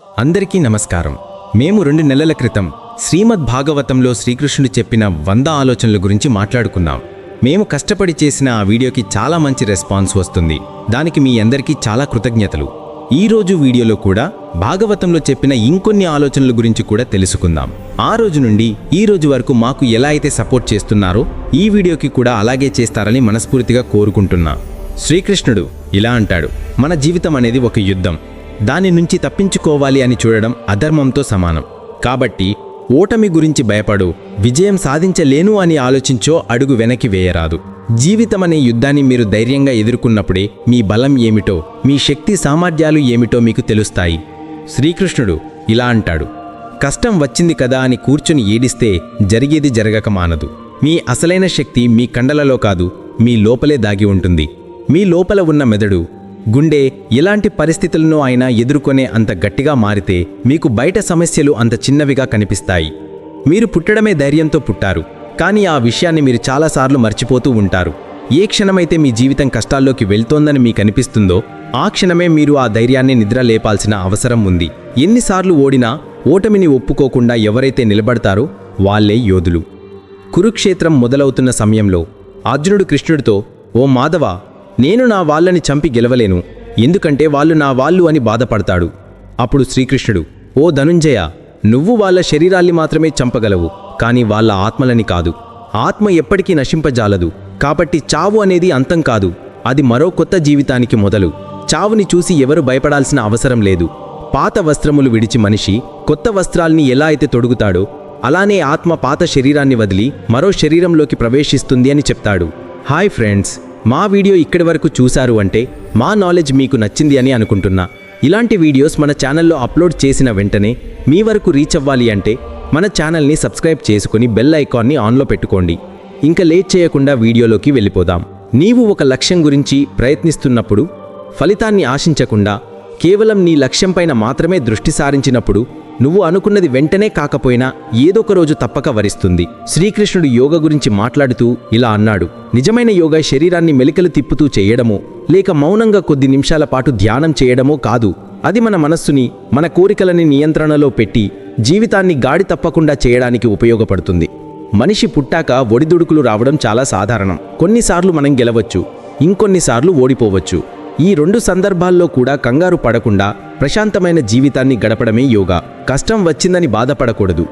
అందరికీ నమస్కారం. మేము రెండు నెలల క్రితం శ్రీమద్ భాగవతంలో శ్రీకృష్ణుడు చెప్పిన వంద ఆలోచనల గురించి మాట్లాడుకున్నాం. మేము కష్టపడి చేసిన ఆ వీడియోకి చాలా మంచి రెస్పాన్స్ వస్తుంది. దానికి మీ అందరికీ చాలా కృతజ్ఞతలు. ఈ రోజు వీడియోలో కూడా భాగవతంలో చెప్పిన ఇంకొన్ని ఆలోచనల గురించి కూడా తెలుసుకుందాం. ఆ రోజు నుండి ఈ రోజు వరకు మాకు ఎలా అయితే సపోర్ట్ చేస్తున్నారో ఈ వీడియోకి కూడా అలాగే చేస్తారని మనస్ఫూర్తిగా కోరుకుంటున్నా. శ్రీకృష్ణుడు ఇలా అంటాడు మన జీవితం అనేది ఒక యుద్ధం. దాని నుంచి తప్పించుకోవాలి అని చూడడం అధర్మంతో సమానం. కాబట్టి ఓటమి గురించి భయపడు విజయం సాధించలేను అని ఆలోచించో అడుగు వెనక్కి వేయరాదు. జీవితమనే యుద్ధాన్ని మీరు ధైర్యంగా ఎదుర్కొన్నప్పుడే మీ బలం ఏమిటో మీ శక్తి సామర్థ్యాలు ఏమిటో మీకు తెలుస్తాయి. శ్రీకృష్ణుడు ఇలా అంటాడు కష్టం వచ్చింది కదా అని కూర్చుని ఏడిస్తే జరిగేది జరగక మానదు. మీ అసలైన శక్తి మీ కండలలో కాదు మీ లోపలే దాగి ఉంటుంది. మీ లోపల ఉన్న మెదడు గుండె ఎలాంటి పరిస్థితులను అయినా ఎదుర్కొనే అంత గట్టిగా మారితే మీకు బయట సమస్యలు అంత చిన్నవిగా కనిపిస్తాయి. మీరు పుట్టడమే ధైర్యంతో పుట్టారు. కానీ ఆ విషయాన్ని మీరు చాలాసార్లు మర్చిపోతూ ఉంటారు. ఏ క్షణమైతే మీ జీవితం కష్టాల్లోకి వెళ్తోందని మీకు అనిపిస్తుందో ఆ క్షణమే మీరు ఆ ధైర్యాన్ని నిద్ర లేపాల్సిన అవసరం ఉంది. ఎన్నిసార్లు ఓడినా ఓటమిని ఒప్పుకోకుండా ఎవరైతే నిలబడతారో వాళ్ళే యోధులు. కురుక్షేత్రం మొదలవుతున్న సమయంలో అర్జునుడు కృష్ణుడితో ఓ మాధవ నేను నా వాళ్ళని చంపి గెలవలేను. ఎందుకంటే వాళ్ళు నా వాళ్ళు అని బాధపడతాడు. అప్పుడు శ్రీకృష్ణుడు ఓ ధనుంజయ నువ్వు వాళ్ళ శరీరాల్ని మాత్రమే చంపగలవు కానీ వాళ్ళ ఆత్మలని కాదు. ఆత్మ ఎప్పటికీ నశింపజాలదు. కాబట్టి చావు అనేది అంతం కాదు. అది మరో కొత్త జీవితానికి మొదలు. చావుని చూసి ఎవరు భయపడాల్సిన అవసరం లేదు. పాత వస్త్రములు విడిచి మనిషి కొత్త వస్త్రాల్ని ఎలా అయితే తొడుగుతాడో అలానే ఆత్మ పాత శరీరాన్ని వదిలి మరో శరీరంలోకి ప్రవేశిస్తుంది అని చెప్తాడు. హాయ్ ఫ్రెండ్స్ మా వీడియో ఇక్కడి వరకు చూశారు అంటే మా నాలెడ్జ్ మీకు నచ్చింది అని అనుకుంటున్నా. ఇలాంటి వీడియోస్ మన ఛానల్లో అప్లోడ్ చేసిన వెంటనే మీ వరకు రీచ్ అవ్వాలి అంటే మన ఛానల్ని సబ్స్క్రైబ్ చేసుకుని బెల్ ఐకాన్ని ఆన్లో పెట్టుకోండి. ఇంకా లేట్ చేయకుండా వీడియోలోకి వెళ్ళిపోదాం. నీవు ఒక లక్ష్యం గురించి ప్రయత్నిస్తున్నప్పుడు ఫలితాన్ని ఆశించకుండా కేవలం నీ లక్ష్యంపైన మాత్రమే దృష్టి సారించినప్పుడు నువ్వు అనుకున్నది వెంటనే కాకపోయినా ఏదొక రోజు తప్పక వరిస్తుంది. శ్రీకృష్ణుడు యోగ గురించి మాట్లాడుతూ ఇలా అన్నాడు. నిజమైన యోగా శరీరాన్ని మెలికలు తిప్పుతూ చేయడమో లేక మౌనంగా కొద్ది నిమిషాల పాటు ధ్యానం చేయడమో కాదు. అది మన మనస్సుని మన కోరికలని నియంత్రణలో పెట్టి జీవితాన్ని గాడి తప్పకుండా చేయడానికి ఉపయోగపడుతుంది. మనిషి పుట్టాక ఒడిదుడుకులు రావడం చాలా సాధారణం. కొన్నిసార్లు మనం గెలవచ్చు. ఇంకొన్నిసార్లు ఓడిపోవచ్చు. ఈ రెండు సందర్భాల్లో కూడా కంగారు పడకుండా ప్రశాంతమైన జీవితాన్ని గడపడమే యోగా. కష్టం వచ్చిందని బాధపడకూడదు.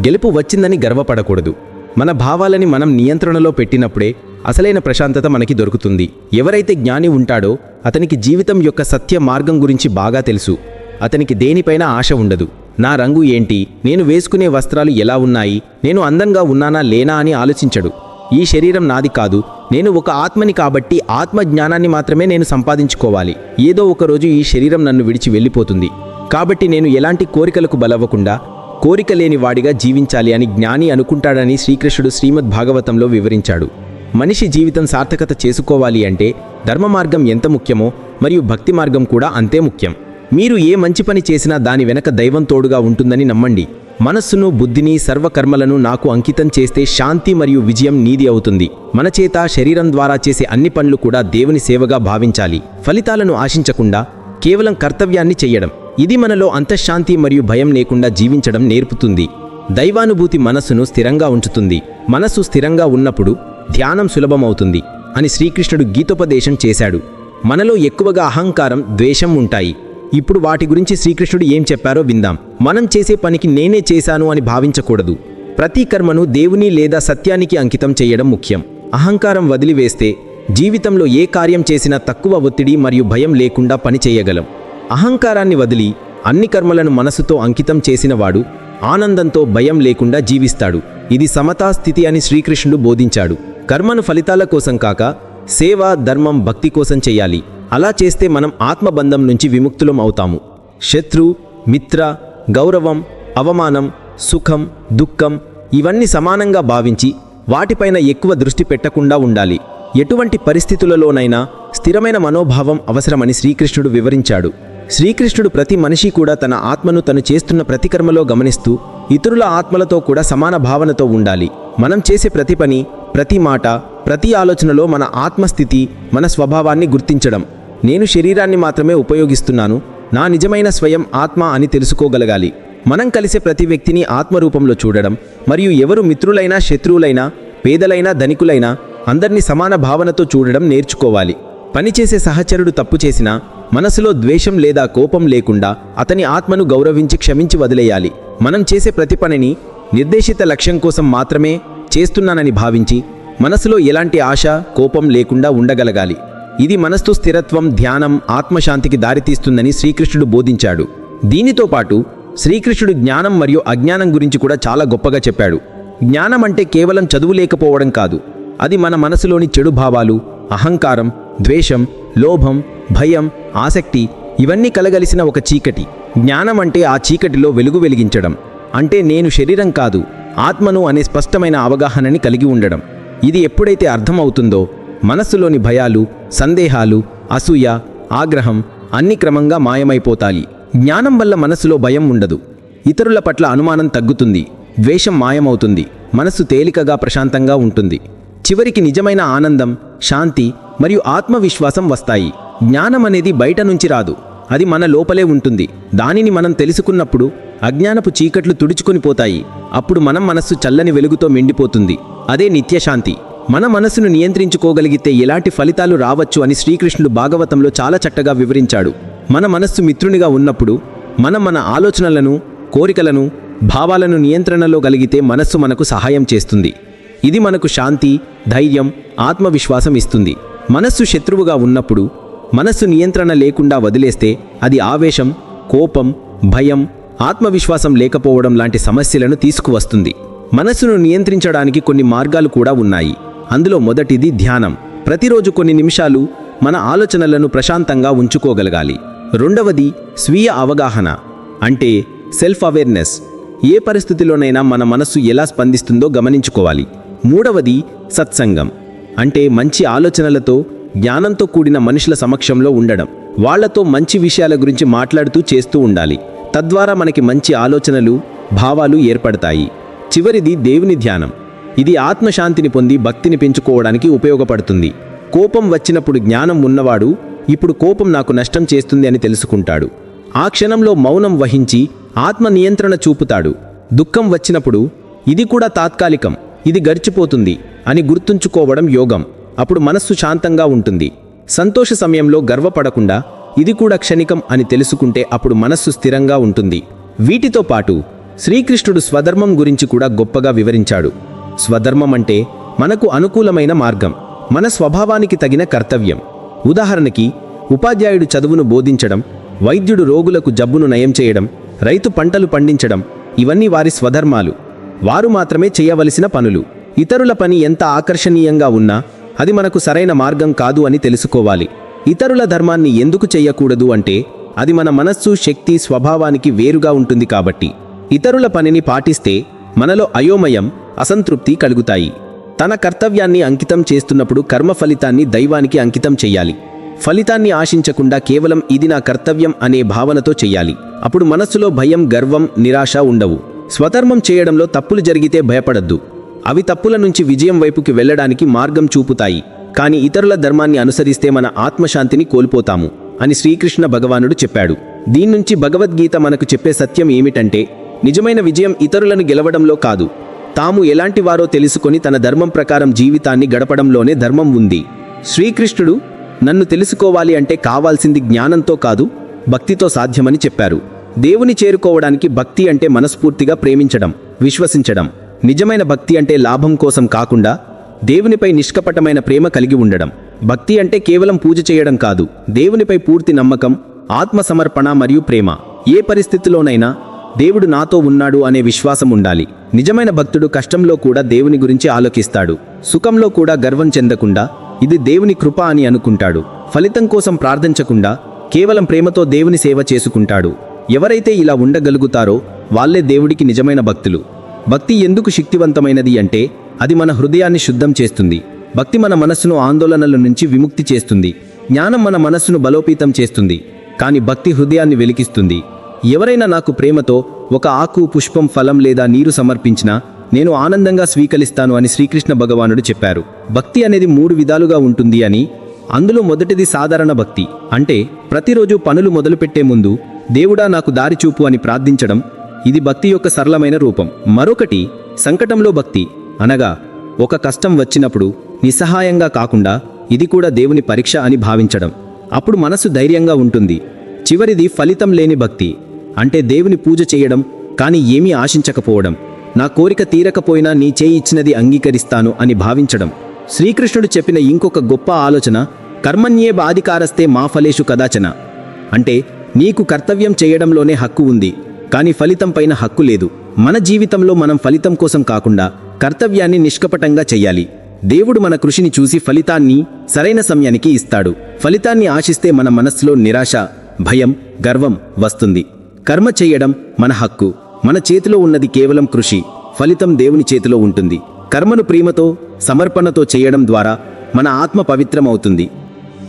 గెలుపు వచ్చిందని గర్వపడకూడదు. మన భావాలని మనం నియంత్రణలో పెట్టినప్పుడే అసలైన ప్రశాంతత మనకి దొరుకుతుంది. ఎవరైతే జ్ఞాని ఉంటాడో అతనికి జీవితం యొక్క సత్య మార్గం గురించి బాగా తెలుసు. అతనికి దేనిపైన ఆశ ఉండదు. నా రంగు ఏంటి? నేను వేసుకునే వస్త్రాలు ఎలా ఉన్నాయి? నేను అందంగా ఉన్నానా? లేనా? అని ఆలోచించడు. ఈ శరీరం నాది కాదు. నేను ఒక ఆత్మని కాబట్టి ఆత్మ జ్ఞానాన్ని మాత్రమే నేను సంపాదించుకోవాలి. ఏదో ఒకరోజు ఈ శరీరం నన్ను విడిచి వెళ్ళిపోతుంది. కాబట్టి నేను ఎలాంటి కోరికలకు బలవ్వకుండా కోరిక లేని వాడిగా జీవించాలి అని జ్ఞాని అనుకుంటాడని శ్రీకృష్ణుడు శ్రీమద్ భాగవతంలో వివరించాడు. మనిషి జీవితం సార్థకత చేసుకోవాలి అంటే ధర్మ మార్గం ఎంత ముఖ్యమో మరియు భక్తి మార్గం కూడా అంతే ముఖ్యం. మీరు ఏ మంచి పని చేసినా దాని వెనక దైవం తోడుగా ఉంటుందని నమ్మండి. మనస్సును బుద్ధిని సర్వకర్మలను నాకు అంకితం చేస్తే శాంతి మరియు విజయం నీది అవుతుంది. మన చేత శరీరం ద్వారా చేసే అన్ని పనులు కూడా దేవుని సేవగా భావించాలి. ఫలితాలను ఆశించకుండా కేవలం కర్తవ్యాన్ని చెయ్యడం. ఇది మనలో అంతఃశాంతి మరియు భయం లేకుండా జీవించడం నేర్పుతుంది. దైవానుభూతి మనస్సును స్థిరంగా ఉంచుతుంది. మనస్సు స్థిరంగా ఉన్నప్పుడు ధ్యానం సులభమవుతుంది అని శ్రీకృష్ణుడు గీతోపదేశం చేశాడు. మనలో ఎక్కువగా అహంకారం ద్వేషం ఉంటాయి. ఇప్పుడు వాటి గురించి శ్రీకృష్ణుడు ఏం చెప్పారో విందాం. మనం చేసే పనికి నేనే చేశాను అని భావించకూడదు. ప్రతి కర్మను దేవుని లేదా సత్యానికి అంకితం చేయడం ముఖ్యం. అహంకారం వదిలివేస్తే జీవితంలో ఏ కార్యం చేసినా తక్కువ ఒత్తిడి మరియు భయం లేకుండా పని చేయగలం. అహంకారాన్ని వదిలి అన్ని కర్మలను మనసుతో అంకితం చేసినవాడు ఆనందంతో భయం లేకుండా జీవిస్తాడు. ఇది సమతా స్థితి అని శ్రీకృష్ణుడు బోధించాడు. కర్మను ఫలితాల కోసం కాక సేవ ధర్మం భక్తి కోసం చేయాలి. అలా చేస్తే మనం ఆత్మబంధం నుంచి విముక్తులం అవుతాము. శత్రు మిత్ర గౌరవం అవమానం సుఖం దుఃఖం ఇవన్నీ సమానంగా భావించి వాటిపైన ఎక్కువ దృష్టి పెట్టకుండా ఉండాలి. ఎటువంటి పరిస్థితులలోనైనా స్థిరమైన మనోభావం అవసరమని శ్రీకృష్ణుడు వివరించాడు. శ్రీకృష్ణుడు ప్రతి మనిషి కూడా తన ఆత్మను తను చేస్తున్న ప్రతికర్మలో గమనిస్తూ ఇతరుల ఆత్మలతో కూడా సమాన భావనతో ఉండాలి. మనం చేసే ప్రతి పని ప్రతి మాట ప్రతి ఆలోచనలో మన ఆత్మస్థితి మన స్వభావాన్ని గుర్తించడం. నేను శరీరాన్ని మాత్రమే ఉపయోగిస్తున్నాను నా నిజమైన స్వయం ఆత్మ అని తెలుసుకోగలగాలి. మనం కలిసే ప్రతి వ్యక్తిని ఆత్మరూపంలో చూడడం మరియు ఎవరు మిత్రులైనా శత్రువులైనా పేదలైనా ధనికులైనా అందరినీ సమాన భావనతో చూడడం నేర్చుకోవాలి. పనిచేసే సహచరుడు తప్పు చేసినా మనసులో ద్వేషం లేదా కోపం లేకుండా అతని ఆత్మను గౌరవించి క్షమించి వదిలేయాలి. మనం చేసే ప్రతి పనిని నిర్దేశిత లక్ష్యం కోసం మాత్రమే చేస్తున్నానని భావించి మనసులో ఎలాంటి ఆశ కోపం లేకుండా ఉండగలగాలి. ఇది మనస్సు స్థిరత్వం ధ్యానం ఆత్మశాంతికి దారితీస్తుందని శ్రీకృష్ణుడు బోధించాడు. దీనితో పాటు శ్రీకృష్ణుడు జ్ఞానం మరియు అజ్ఞానం గురించి కూడా చాలా గొప్పగా చెప్పాడు. జ్ఞానం అంటే కేవలం చదువు లేకపోవడం కాదు. అది మన మనసులోని చెడు భావాలు అహంకారం ద్వేషం లోభం భయం ఆసక్తి ఇవన్నీ కలగలిసిన ఒక చీకటి. జ్ఞానం అంటే ఆ చీకటిలో వెలుగు వెలిగించడం. అంటే నేను శరీరం కాదు ఆత్మను అనే స్పష్టమైన అవగాహనని కలిగి ఉండడం. ఇది ఎప్పుడైతే అర్థమవుతుందో మనస్సులోని భయాలు సందేహాలు అసూయ ఆగ్రహం అన్ని క్రమంగా మాయమైపోతాయి. జ్ఞానం వల్ల మనసులో భయం ఉండదు. ఇతరుల పట్ల అనుమానం తగ్గుతుంది. ద్వేషం మాయమవుతుంది. మనసు తేలికగా ప్రశాంతంగా ఉంటుంది. చివరికి నిజమైన ఆనందం శాంతి మరియు ఆత్మవిశ్వాసం వస్తాయి. జ్ఞానం అనేది బయట నుంచి రాదు. అది మన లోపలే ఉంటుంది. దానిని మనం తెలుసుకున్నప్పుడు అజ్ఞానపు చీకట్లు తుడుచుకొని పోతాయి. అప్పుడు మనం మనస్సు చల్లని వెలుగుతో మెండిపోతుంది. అదే నిత్యశాంతి. మన మనసును నియంత్రించుకోగలిగితే ఎలాంటి ఫలితాలు రావచ్చు అని శ్రీకృష్ణుడు భాగవతంలో చాలా చక్కగా వివరించాడు. మన మనస్సు మిత్రునిగా ఉన్నప్పుడు మనం మన ఆలోచనలను కోరికలను భావాలను నియంత్రణలో గలిగితే మనస్సు మనకు సహాయం చేస్తుంది. ఇది మనకు శాంతి ధైర్యం ఆత్మవిశ్వాసం ఇస్తుంది. మనస్సు శత్రువుగా ఉన్నప్పుడు మనస్సు నియంత్రణ లేకుండా వదిలేస్తే అది ఆవేశం కోపం భయం ఆత్మవిశ్వాసం లేకపోవడం లాంటి సమస్యలను తీసుకువస్తుంది. మనస్సును నియంత్రించడానికి కొన్ని మార్గాలు కూడా ఉన్నాయి. అందులో మొదటిది ధ్యానం. ప్రతిరోజు కొన్ని నిమిషాలు మన ఆలోచనలను ప్రశాంతంగా ఉంచుకోగలగాలి. రెండవది స్వీయ అవగాహన. అంటే సెల్ఫ్ అవేర్నెస్ ఏ పరిస్థితిలోనైనా మన మనస్సు ఎలా స్పందిస్తుందో గమనించుకోవాలి. మూడవది సత్సంగం. అంటే మంచి ఆలోచనలతో జ్ఞానంతో కూడిన మనుషుల సమక్షంలో ఉండడం. వాళ్ళతో మంచి విషయాల గురించి మాట్లాడుతూ చేస్తూ ఉండాలి. తద్వారా మనకి మంచి ఆలోచనలు భావాలు ఏర్పడతాయి. చివరిది దేవుని ధ్యానం. ఇది ఆత్మశాంతిని పొంది భక్తిని పెంచుకోవడానికి ఉపయోగపడుతుంది. కోపం వచ్చినప్పుడు జ్ఞానం ఉన్నవాడు ఇప్పుడు కోపం నాకు నష్టం చేస్తుంది అని తెలుసుకుంటాడు. ఆ క్షణంలో మౌనం వహించి ఆత్మ నియంత్రణ చూపుతాడు. దుఃఖం వచ్చినప్పుడు ఇది కూడా తాత్కాలికం ఇది గడిచిపోతుంది అని గుర్తుంచుకోవడం యోగం. అప్పుడు మనస్సు శాంతంగా ఉంటుంది. సంతోష సమయంలో గర్వపడకుండా ఇది కూడా క్షణికం అని తెలుసుకుంటే అప్పుడు మనస్సు స్థిరంగా ఉంటుంది. వీటితో పాటు శ్రీకృష్ణుడు స్వధర్మం గురించి కూడా గొప్పగా వివరించాడు. స్వధర్మం అంటే మనకు అనుకూలమైన మార్గం మన స్వభావానికి తగిన కర్తవ్యం. ఉదాహరణకి ఉపాధ్యాయుడు చదువును బోధించడం వైద్యుడు రోగులకు జబ్బును నయం చేయడం రైతు పంటలు పండించడం ఇవన్నీ వారి స్వధర్మాలు. వారు మాత్రమే చేయవలసిన పనులు. ఇతరుల పని ఎంత ఆకర్షణీయంగా ఉన్నా అది మనకు సరైన మార్గం కాదు అని తెలుసుకోవాలి. ఇతరుల ధర్మాన్ని ఎందుకు చేయకూడదు అంటే అది మన మనస్సు శక్తి స్వభావానికి వేరుగా ఉంటుంది కాబట్టి. ఇతరుల పనిని పాటిస్తే మనలో అయోమయం అసంతృప్తి కలుగుతాయి. తన కర్తవ్యాన్ని అంకితం చేస్తున్నప్పుడు కర్మ ఫలితాన్ని దైవానికి అంకితం చెయ్యాలి. ఫలితాన్ని ఆశించకుండా కేవలం ఇది నా కర్తవ్యం అనే భావనతో చెయ్యాలి. అప్పుడు మనస్సులో భయం గర్వం నిరాశ ఉండవు. స్వధర్మం చేయడంలో తప్పులు జరిగితే భయపడద్దు. అవి తప్పుల నుంచి విజయం వైపుకి వెళ్ళడానికి మార్గం చూపుతాయి. కానీ ఇతరుల ధర్మాన్ని అనుసరిస్తే మన ఆత్మశాంతిని కోల్పోతాము అని శ్రీకృష్ణ భగవానుడు చెప్పాడు. దీన్నుంచి భగవద్గీత మనకు చెప్పే సత్యం ఏమిటంటే నిజమైన విజయం ఇతరులను గెలవడంలో కాదు. తాము ఎలాంటి వారో తెలుసుకొని తన ధర్మం ప్రకారం జీవితాన్ని గడపడంలోనే ధర్మం ఉంది. శ్రీకృష్ణుడు నన్ను తెలుసుకోవాలి అంటే కావాల్సింది జ్ఞానంతో కాదు భక్తితో సాధ్యమని చెప్పారు. దేవుని చేరుకోవడానికి భక్తి అంటే మనస్ఫూర్తిగా ప్రేమించడం విశ్వసించడం. నిజమైన భక్తి అంటే లాభం కోసం కాకుండా దేవునిపై నిష్కపటమైన ప్రేమ కలిగి ఉండడం. భక్తి అంటే కేవలం పూజ చేయడం కాదు దేవునిపై పూర్తి నమ్మకం ఆత్మసమర్పణ మరియు ప్రేమ. ఏ పరిస్థితిలోనైనా దేవుడు నాతో ఉన్నాడు అనే విశ్వాసం ఉండాలి. నిజమైన భక్తుడు కష్టంలో కూడా దేవుని గురించి ఆలోకిస్తాడు సుఖంలో కూడా గర్వం చెందకుండా ఇది దేవుని కృప అని అనుకుంటాడు. ఫలితం కోసం ప్రార్థించకుండా కేవలం ప్రేమతో దేవుని సేవ చేసుకుంటాడు. ఎవరైతే ఇలా ఉండగలుగుతారో వాళ్ళే దేవుడికి నిజమైన భక్తులు. భక్తి ఎందుకు శక్తివంతమైనది అంటే అది మన హృదయాన్ని శుద్ధం చేస్తుంది. భక్తి మన మనస్సును ఆందోళనల నుంచి విముక్తి చేస్తుంది. జ్ఞానం మన మనస్సును బలోపేతం చేస్తుంది. కానీ భక్తి హృదయాన్ని వెలికిస్తుంది. ఎవరైనా నాకు ప్రేమతో ఒక ఆకు పుష్పం ఫలం లేదా నీరు సమర్పించినా నేను ఆనందంగా స్వీకరిస్తాను అని శ్రీకృష్ణ భగవానుడు చెప్పారు. భక్తి అనేది మూడు విధాలుగా ఉంటుంది అని అందులో మొదటిది సాధారణ భక్తి. అంటే ప్రతిరోజు పనులు మొదలుపెట్టే ముందు దేవుడా నాకు దారి చూపు అని ప్రార్థించడం ఇది భక్తి యొక్క సరళమైన రూపం. మరొకటి సంకటంలో భక్తి. అనగా ఒక కష్టం వచ్చినప్పుడు నిస్సహాయంగా కాకుండా ఇది కూడా దేవుని పరీక్ష అని భావించడం. అప్పుడు మనసు ధైర్యంగా ఉంటుంది. చివరిది ఫలితం లేని భక్తి. అంటే దేవుని పూజ చేయడం కానీ ఏమీ ఆశించకపోవడం. నా కోరిక తీరకపోయినా నీ చేయి ఇచ్చినది అంగీకరిస్తాను అని భావించడం. శ్రీకృష్ణుడు చెప్పిన ఇంకొక గొప్ప ఆలోచన కర్మణ్యే బాధికారస్తే మా ఫలేషు కదాచన. అంటే నీకు కర్తవ్యం చేయడంలోనే హక్కు ఉంది కానీ ఫలితం పైన హక్కు లేదు. మన జీవితంలో మనం ఫలితం కోసం కాకుండా కర్తవ్యాన్ని నిష్కపటంగా చెయ్యాలి. దేవుడు మన కృషిని చూసి ఫలితాన్ని సరైన సమయానికి ఇస్తాడు. ఫలితాన్ని ఆశిస్తే మన మనస్సులో నిరాశ భయం గర్వం వస్తుంది. కర్మ చేయడం మన హక్కు. మన చేతిలో ఉన్నది కేవలం కృషి. ఫలితం దేవుని చేతిలో ఉంటుంది. కర్మను ప్రేమతో సమర్పణతో చేయడం ద్వారా మన ఆత్మ పవిత్రమవుతుంది.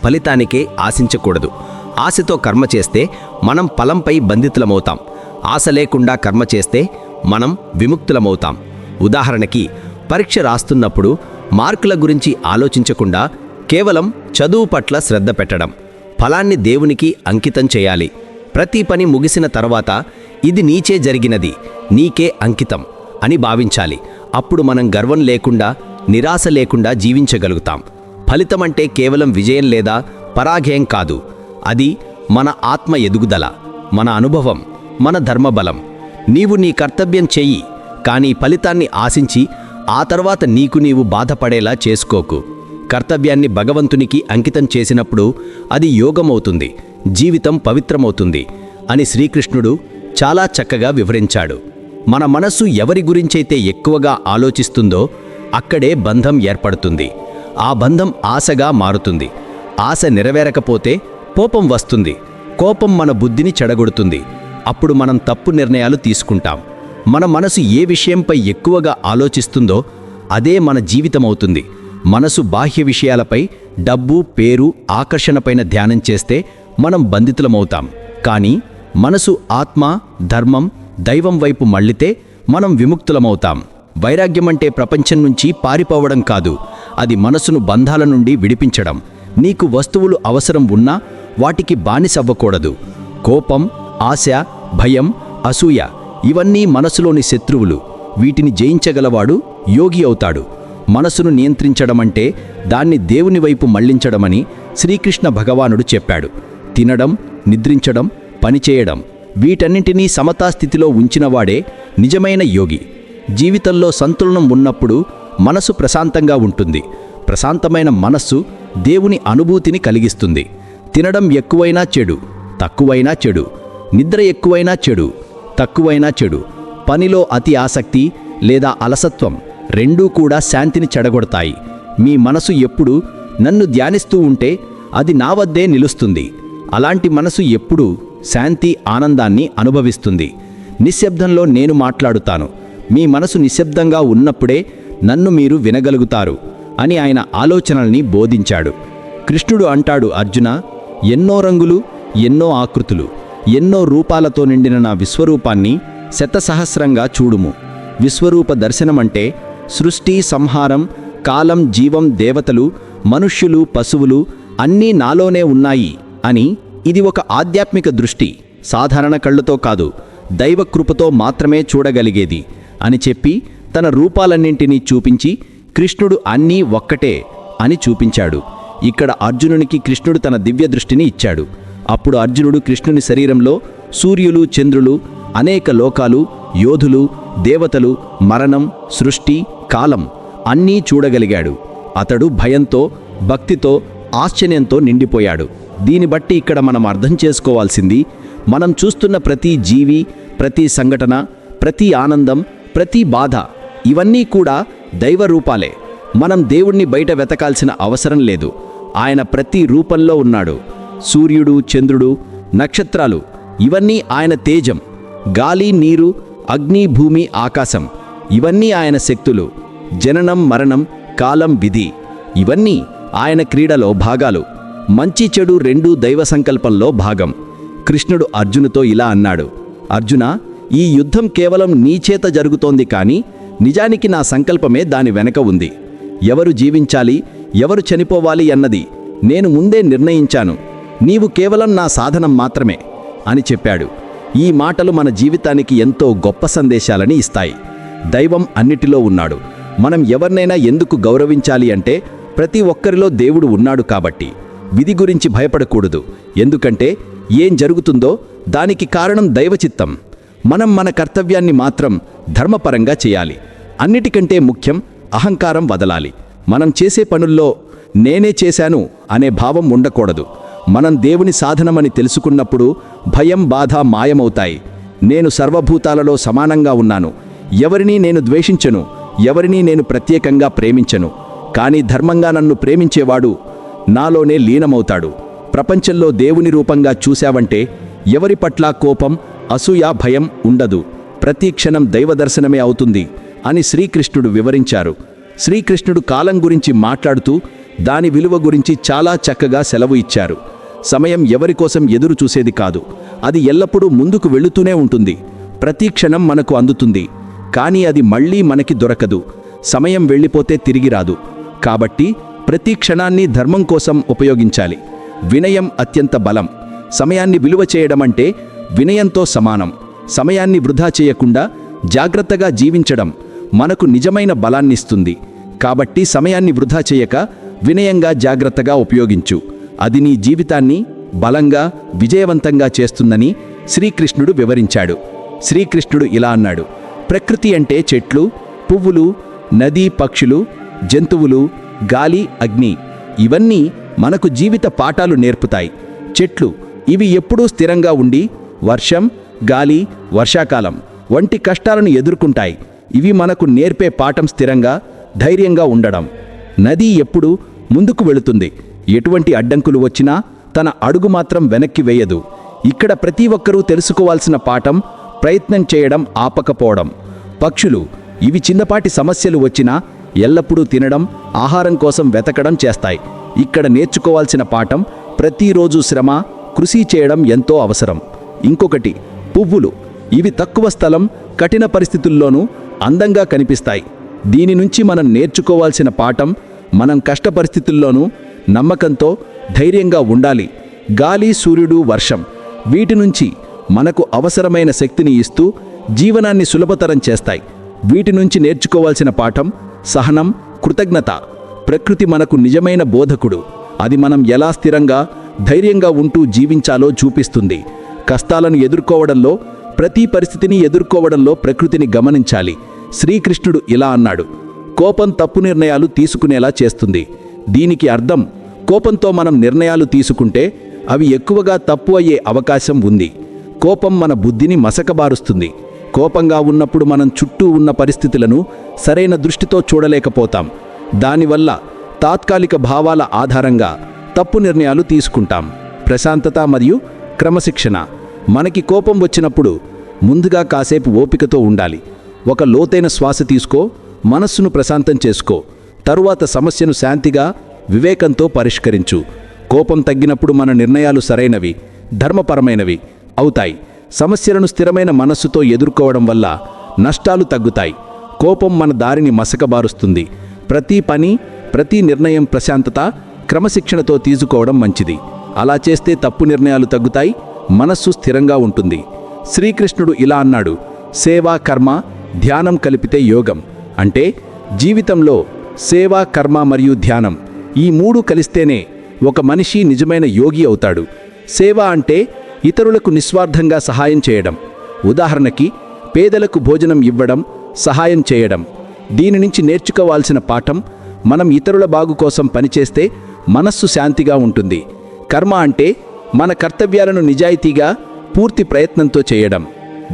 ఫలితానికే ఆశించకూడదు. ఆశతో కర్మ చేస్తే మనం ఫలంపై బంధితులమవుతాం. ఆశ లేకుండా కర్మ చేస్తే మనం విముక్తులమవుతాం. ఉదాహరణకి పరీక్ష రాస్తున్నప్పుడు మార్కుల గురించి ఆలోచించకుండా కేవలం చదువు పట్ల శ్రద్ధ పెట్టడం. ఫలాన్ని దేవునికి అంకితం చేయాలి. ప్రతి పని ముగిసిన తర్వాత ఇది నీచే జరిగినది నీకే అంకితం అని భావించాలి. అప్పుడు మనం గర్వం లేకుండా నిరాశ లేకుండా జీవించగలుగుతాం. ఫలితమంటే కేవలం విజయం లేదా పరాజయం కాదు. అది మన ఆత్మ ఎదుగుదల మన అనుభవం మన ధర్మబలం. నీవు నీ కర్తవ్యం చెయ్యి కానీ ఫలితాన్ని ఆశించి ఆ తర్వాత నీకు నీవు బాధపడేలా చేసుకోకు. కర్తవ్యాన్ని భగవంతునికి అంకితం చేసినప్పుడు అది యోగమవుతుంది జీవితం పవిత్రమవుతుంది అని శ్రీకృష్ణుడు చాలా చక్కగా వివరించాడు. మన మనస్సు ఎవరి గురించైతే ఎక్కువగా ఆలోచిస్తుందో అక్కడే బంధం ఏర్పడుతుంది. ఆ బంధం ఆశగా మారుతుంది. ఆశ నెరవేరకపోతే కోపం వస్తుంది. కోపం మన బుద్ధిని చెడగొడుతుంది. అప్పుడు మనం తప్పు నిర్ణయాలు తీసుకుంటాం. మన మనసు ఏ విషయంపై ఎక్కువగా ఆలోచిస్తుందో అదే మన జీవితమవుతుంది. మనసు బాహ్య విషయాలపై డబ్బు పేరు ఆకర్షణపైన ధ్యానం చేస్తే మనం బంధితులమవుతాం. కానీ మనసు ఆత్మ ధర్మం దైవం వైపు మళ్ళితే మనం విముక్తులమవుతాం. వైరాగ్యమంటే ప్రపంచం నుంచి పారిపోవడం కాదు. అది మనసును బంధాల నుండి విడిపించడం. నీకు వస్తువులు అవసరం ఉన్నా వాటికి బానిసవ్వకూడదు. కోపం ఆశ భయం అసూయ ఇవన్నీ మనసులోని శత్రువులు. వీటిని జయించగలవాడు యోగి అవుతాడు. మనసును నియంత్రించడమంటే దాన్ని దేవుని వైపు మళ్ళించడమని శ్రీకృష్ణ భగవానుడు చెప్పాడు. తినడం నిద్రించడం పనిచేయడం వీటన్నింటినీ సమతాస్థితిలో ఉంచినవాడే నిజమైన యోగి. జీవితంలో సంతులనం ఉన్నప్పుడు మనసు ప్రశాంతంగా ఉంటుంది. ప్రశాంతమైన మనస్సు దేవుని అనుభూతిని కలిగిస్తుంది. తినడం ఎక్కువైనా చెడు తక్కువైనా చెడు నిద్ర ఎక్కువైనా చెడు తక్కువైనా చెడు పనిలో అతి ఆసక్తి లేదా అలసత్వం రెండూ కూడా శాంతిని చెడగొడతాయి. మీ మనసు ఎప్పుడు నన్ను ధ్యానిస్తూ ఉంటే అది నా వద్దే నిలుస్తుంది. అలాంటి మనసు ఎప్పుడూ శాంతి ఆనందాన్ని అనుభవిస్తుంది. నిశ్శబ్దంలో నేను మాట్లాడుతాను. మీ మనసు నిశ్శబ్దంగా ఉన్నప్పుడే నన్ను మీరు వినగలుగుతారు అని ఆయన ఆలోచనల్ని బోధించాడు. కృష్ణుడు అంటాడు అర్జున ఎన్నో రంగులు ఎన్నో ఆకృతులు ఎన్నో రూపాలతో నిండిన నా విశ్వరూపాన్ని శతసహస్రంగా చూడుము. విశ్వరూప దర్శనమంటే సృష్టి సంహారం కాలం జీవం దేవతలు మనుష్యులు పశువులు అన్నీ నాలోనే ఉన్నాయి అని ఇది ఒక ఆధ్యాత్మిక దృష్టి. సాధారణ కళ్ళతో కాదు దైవకృపతో మాత్రమే చూడగలిగేది అని చెప్పి తన రూపాలన్నింటినీ చూపించి కృష్ణుడు అన్నీ ఒక్కటే అని చూపించాడు. ఇక్కడ అర్జునునికి కృష్ణుడు తన దివ్య దృష్టిని ఇచ్చాడు. అప్పుడు అర్జునుడు కృష్ణుని శరీరంలో సూర్యులు చంద్రులు అనేక లోకాలు యోధులు దేవతలు మరణం సృష్టి కాలం అన్నీ చూడగలిగాడు. అతడు భయంతో భక్తితో ఆశ్చర్యంతో నిండిపోయాడు. దీన్ని బట్టి ఇక్కడ మనం అర్థం చేసుకోవాల్సింది మనం చూస్తున్న ప్రతి జీవి ప్రతి సంఘటన ప్రతి ఆనందం ప్రతి బాధ ఇవన్నీ కూడా దైవ రూపాలే. మనం దేవుణ్ణి బయట వెతకాల్సిన అవసరం లేదు. ఆయన ప్రతి రూపంలో ఉన్నాడు. సూర్యుడు చంద్రుడు నక్షత్రాలు ఇవన్నీ ఆయన తేజం. గాలి నీరు అగ్ని భూమి ఆకాశం. ఇవన్నీ ఆయన శక్తులు. జననం మరణం కాలం విధి. ఇవన్నీ ఆయన క్రీడలో భాగాలు. మంచి చెడు రెండూ దైవ సంకల్పంలో భాగం. కృష్ణుడు అర్జునుతో ఇలా అన్నాడు. అర్జున ఈ యుద్ధం కేవలం నీచేత జరుగుతోంది కానీ నిజానికి నా సంకల్పమే దాని వెనక ఉంది. ఎవరు జీవించాలి ఎవరు చనిపోవాలి అన్నది నేను ముందే నిర్ణయించాను. నీవు కేవలం నా సాధనం మాత్రమే అని చెప్పాడు. ఈ మాటలు మన జీవితానికి ఎంతో గొప్ప సందేశాలని ఇస్తాయి. దైవం అన్నిటిలో ఉన్నాడు. మనం ఎవరినైనా ఎందుకు గౌరవించాలి అంటే ప్రతి ఒక్కరిలో దేవుడు ఉన్నాడు కాబట్టి. విధి గురించి భయపడకూడదు. ఎందుకంటే ఏం జరుగుతుందో దానికి కారణం దైవచిత్తం. మనం మన కర్తవ్యాన్ని మాత్రం ధర్మపరంగా చేయాలి. అన్నిటికంటే ముఖ్యం అహంకారం వదలాలి. మనం చేసే పనుల్లో నేనే చేశాను అనే భావం ఉండకూడదు. మనం దేవుని సాధనమని తెలుసుకున్నప్పుడు భయం బాధ మాయమవుతాయి. నేను సర్వభూతాలలో సమానంగా ఉన్నాను. ఎవరినీ నేను ద్వేషించను ఎవరినీ నేను ప్రత్యేకంగా ప్రేమించను. కానీ ధర్మంగా నన్ను ప్రేమించేవాడు నాలోనే లీనమవుతాడు. ప్రపంచంలో దేవుని రూపంగా చూశావంటే ఎవరి పట్ల కోపం అసూయ భయం ఉండదు. ప్రతి క్షణం దైవదర్శనమే అవుతుంది అని శ్రీకృష్ణుడు వివరించారు. శ్రీకృష్ణుడు కాలం గురించి మాట్లాడుతూ దాని విలువ గురించి చాలా చక్కగా సెలవు ఇచ్చారు. సమయం ఎవరి కోసం ఎదురు చూసేది కాదు. అది ఎల్లప్పుడూ ముందుకు వెళుతూనే ఉంటుంది. ప్రతి క్షణం మనకు అందుతుంది. కానీ అది మళ్ళీ మనకి దొరకదు. సమయం వెళ్ళిపోతే తిరిగి రాదు. కాబట్టి ప్రతి క్షణాన్ని ధర్మం కోసం ఉపయోగించాలి. వినయం అత్యంత బలం. సమయాన్ని విలువ చేయడం అంటే వినయంతో సమానం. సమయాన్ని వృధా చేయకుండా జాగ్రత్తగా జీవించడం మనకు నిజమైన బలాన్నిస్తుంది. కాబట్టి సమయాన్ని వృధా చేయక వినయంగా జాగ్రత్తగా ఉపయోగించు. అది నీ జీవితాన్ని బలంగా విజయవంతంగా చేస్తుందని శ్రీకృష్ణుడు వివరించాడు. శ్రీకృష్ణుడు ఇలా అన్నాడు. ప్రకృతి అంటే చెట్లు పువ్వులు నదీ పక్షులు జంతువులు గాలి అగ్ని. ఇవన్నీ మనకు జీవిత పాఠాలు నేర్పుతాయి. చెట్లు ఇవి ఎప్పుడూ స్థిరంగా ఉండి వర్షం గాలి వర్షాకాలం వంటి కష్టాలను ఎదుర్కొంటాయి. ఇవి మనకు నేర్పే పాఠం స్థిరంగా ధైర్యంగా ఉండడం. నది ఎప్పుడు ముందుకు వెళుతుంది. ఎటువంటి అడ్డంకులు వచ్చినా తన అడుగు మాత్రం వెనక్కి వేయదు. ఇక్కడ ప్రతి ఒక్కరూ తెలుసుకోవాల్సిన పాఠం ప్రయత్నం చేయడం ఆపకపోవడం. పక్షులు ఇవి చిన్నపాటి సమస్యలు వచ్చినా ఎల్లప్పుడూ తినడం ఆహారం కోసం వెతకడం చేస్తాయి. ఇక్కడ నేర్చుకోవాల్సిన పాఠం ప్రతిరోజు శ్రమ కృషి చేయడం ఎంతో అవసరం. ఇంకొకటి పువ్వులు. ఇవి తక్కువ స్థలం కఠిన పరిస్థితుల్లోనూ అందంగా కనిపిస్తాయి. దీని నుంచి మనం నేర్చుకోవాల్సిన పాఠం మనం కష్ట పరిస్థితుల్లోనూ నమ్మకంతో ధైర్యంగా ఉండాలి. గాలి సూర్యుడు వర్షం. వీటి నుంచి మనకు అవసరమైన శక్తిని ఇస్తూ జీవనాన్ని సులభతరం చేస్తాయి. వీటి నుంచి నేర్చుకోవాల్సిన పాఠం సహనం కృతజ్ఞత. ప్రకృతి మనకు నిజమైన బోధకుడు. అది మనం ఎలా స్థిరంగా ధైర్యంగా ఉంటూ జీవించాలో చూపిస్తుంది. కష్టాలను ఎదుర్కోవడంలో ప్రతి పరిస్థితిని ఎదుర్కోవడంలో ప్రకృతిని గమనించాలి. శ్రీకృష్ణుడు ఇలా అన్నాడు. కోపం తప్పు నిర్ణయాలు తీసుకునేలా చేస్తుంది. దీనికి అర్థం కోపంతో మనం నిర్ణయాలు తీసుకుంటే అవి ఎక్కువగా తప్పు అయ్యే అవకాశం ఉంది. కోపం మన బుద్ధిని మసకబారుస్తుంది. కోపంగా ఉన్నప్పుడు మనం చుట్టూ ఉన్న పరిస్థితులను సరైన దృష్టితో చూడలేకపోతాం. దానివల్ల తాత్కాలిక భావాల ఆధారంగా తప్పు నిర్ణయాలు తీసుకుంటాం. ప్రశాంతత మరియు క్రమశిక్షణ. మనకి కోపం వచ్చినప్పుడు ముందుగా కాసేపు ఓపికతో ఉండాలి. ఒక లోతైన శ్వాస తీసుకో మనస్సును ప్రశాంతం చేసుకో. తరువాత సమస్యను శాంతిగా వివేకంతో పరిష్కరించు. కోపం తగ్గినప్పుడు మన నిర్ణయాలు సరైనవి ధర్మపరమైనవి అవుతాయి. సమస్యలను స్థిరమైన మనస్సుతో ఎదుర్కోవడం వల్ల నష్టాలు తగ్గుతాయి. కోపం మన దారిని మసకబారుస్తుంది. ప్రతి పని ప్రతి నిర్ణయం ప్రశాంతత క్రమశిక్షణతో తీసుకోవడం మంచిది. అలా చేస్తే తప్పు నిర్ణయాలు తగ్గుతాయి మనస్సు స్థిరంగా ఉంటుంది. శ్రీకృష్ణుడు ఇలా అన్నాడు సేవా కర్మ ధ్యానం కలిపితే యోగం. అంటే జీవితంలో సేవా కర్మ మరియు ధ్యానం ఈ మూడు కలిస్తేనే ఒక మనిషి నిజమైన యోగి అవుతాడు. సేవ అంటే ఇతరులకు నిస్వార్థంగా సహాయం చేయడం. ఉదాహరణకి పేదలకు భోజనం ఇవ్వడం సహాయం చేయడం. దీని నుంచి నేర్చుకోవాల్సిన పాఠం మనం ఇతరుల బాగు కోసం పనిచేస్తే మనస్సు శాంతిగా ఉంటుంది. కర్మ అంటే మన కర్తవ్యాలను నిజాయితీగా పూర్తి ప్రయత్నంతో చేయడం.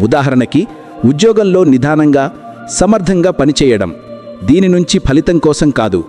ఉదాహరణకి ఉద్యోగంలో నిదానంగా సమర్థంగా పనిచేయడం. దీని నుంచి ఫలితం కోసం కాదు.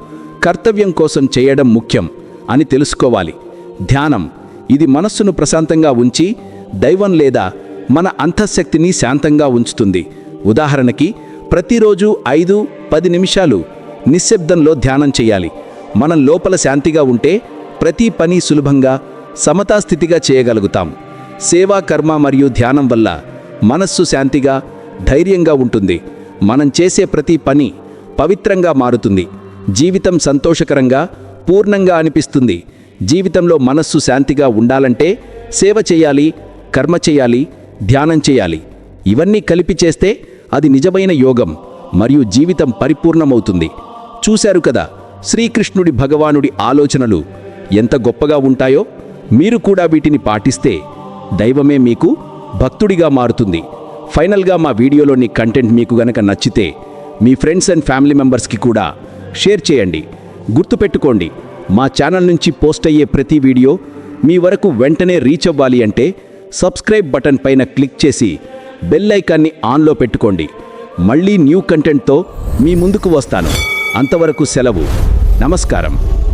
కర్తవ్యం కోసం చేయడం ముఖ్యం అని తెలుసుకోవాలి. ధ్యానం ఇది మనస్సును ప్రశాంతంగా ఉంచి దైవం లేదా మన అంతఃశక్తిని శాంతంగా ఉంచుతుంది. ఉదాహరణకి ప్రతిరోజు ఐదు పది నిమిషాలు నిశ్శబ్దంలో ధ్యానం చేయాలి. మనం లోపల శాంతిగా ఉంటే ప్రతి పని సులభంగా సమతాస్థితిగా చేయగలుగుతాం. సేవా కర్మ మరియు ధ్యానం వల్ల మనస్సు శాంతిగా ధైర్యంగా ఉంటుంది. మనం చేసే ప్రతి పని పవిత్రంగా మారుతుంది. జీవితం సంతోషకరంగా పూర్ణంగా అనిపిస్తుంది. జీవితంలో మనస్సు శాంతిగా ఉండాలంటే సేవ చేయాలి కర్మ చేయాలి ధ్యానం చేయాలి. ఇవన్నీ కలిపి చేస్తే అది నిజమైన యోగం మరియు జీవితం పరిపూర్ణమవుతుంది. చూశారు కదా శ్రీకృష్ణుడి భగవానుడి ఆలోచనలు ఎంత గొప్పగా ఉంటాయో? మీరు కూడా వీటిని పాటిస్తే దైవమే మీకు భక్తుడిగా మారుతుంది. ఫైనల్గా మా వీడియోలోని కంటెంట్ మీకు గనక నచ్చితే మీ ఫ్రెండ్స్ అండ్ ఫ్యామిలీ మెంబర్స్కి కూడా షేర్ చేయండి. గుర్తుపెట్టుకోండి మా ఛానల్ నుంచి పోస్ట్ అయ్యే ప్రతి వీడియో మీ వరకు వెంటనే రీచ్ అవ్వాలి అంటే సబ్స్క్రైబ్ బటన్ పైన క్లిక్ చేసి బెల్ ఐకాన్ని ఆన్లో పెట్టుకోండి. మళ్ళీ న్యూ కంటెంట్తో మీ ముందుకు వస్తాను. అంతవరకు సెలవు. నమస్కారం.